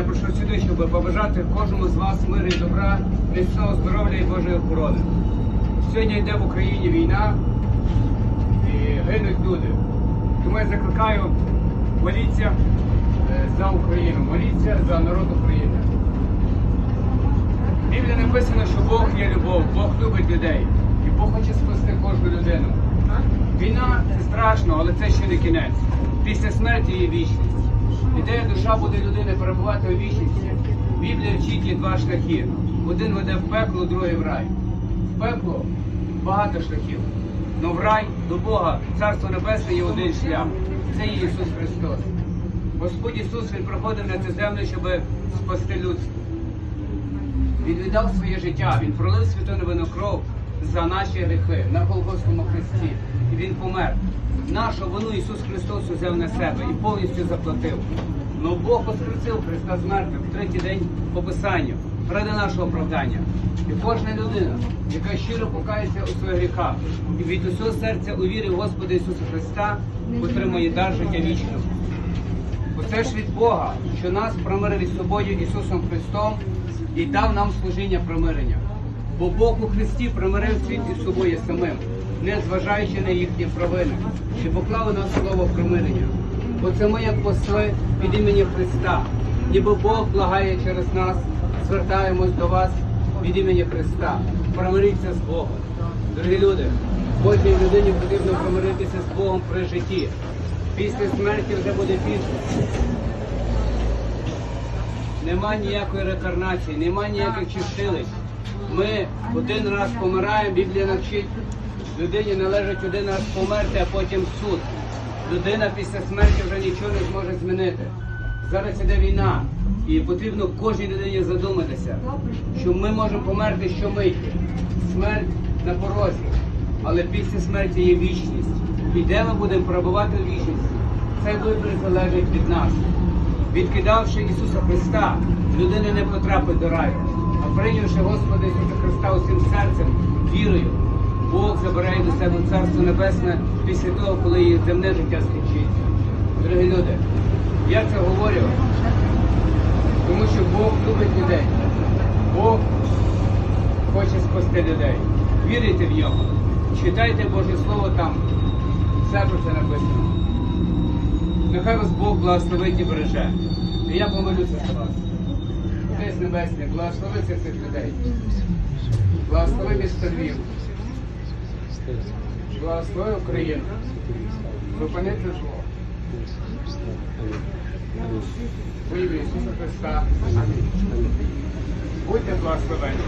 я прийшов сюди, щоб побажати кожному з вас миру і добра, міцного здоров'я і Божої охорони. Сьогодні йде в Україні війна і гинуть люди. Тому я закликаю моліться е, за Україну, моліться за народ України. В Біблії написано, що Бог є любов, Бог любить людей. І Бог хоче спасти кожну людину. Війна це страшно, але це ще не кінець. Після смерті є вічність. І душа буде людини перебувати у вічності, Біблія вчить є два шляхи. Один веде в пекло, другий в рай. В пекло багато шляхів. Но в рай до Бога, Царство Небесне є один шлях. Це є Ісус Христос. Господь Ісус Він приходив на цю землю, щоб спасти людство. Він віддав своє життя, він пролив святу невинну кров за наші гріхи на Голгофському хресті. І він помер. Нашу вину Ісус Христос узяв на себе і повністю заплатив. Но Бог воскресив Христа з мертвих в третій день по Писанню, ради нашого оправдання. І кожна людина, яка щиро покається у своїх гріхах і від усього серця у вірі Господа Ісуса Христа, отримує дар життя вічного. Бо ж від Бога, що нас промирив із собою Ісусом Христом і дав нам служіння примирення. Бо Бог у Христі примирив світ із собою самим, не зважаючи на їхні провини, і поклав у нас слово примирення. Бо це ми, як посли від імені Христа, ніби Бог благає через нас, звертаємось до вас від імені Христа. Примиріться з Богом. Дорогі люди, кожній людині потрібно примиритися з Богом при житті. Після смерті вже буде пізно. Нема ніякої рекарнації, нема ніяких чистилищ. Ми один раз помираємо, Біблія навчить. Людині належить один раз померти, а потім суд. Людина після смерті вже нічого не зможе змінити. Зараз іде війна, і потрібно кожній людині задуматися, що ми можемо померти щомиті. Смерть на порозі, але після смерті є вічність. І де ми будемо перебувати в вічності? Цей вибір залежить від нас. Відкидавши Ісуса Христа, людина не потрапить до раю. Прийнявши Господа Ісуса Христа усім серцем, вірою, Бог забирає до себе Царство Небесне після того, коли її земне життя скінчиться. Дорогі люди, я це говорю, тому що Бог любить людей. Бог хоче спасти людей. Вірите в нього. Читайте Боже Слово там. Все про це написано. Нехай вас Бог благословить і береже. І я помолюся за вас. Отець Небесний, благослови цих людей. Благослови місто Львів. Благослови Україну. Зупини це зло. Ісуса Христа. Будьте благословені.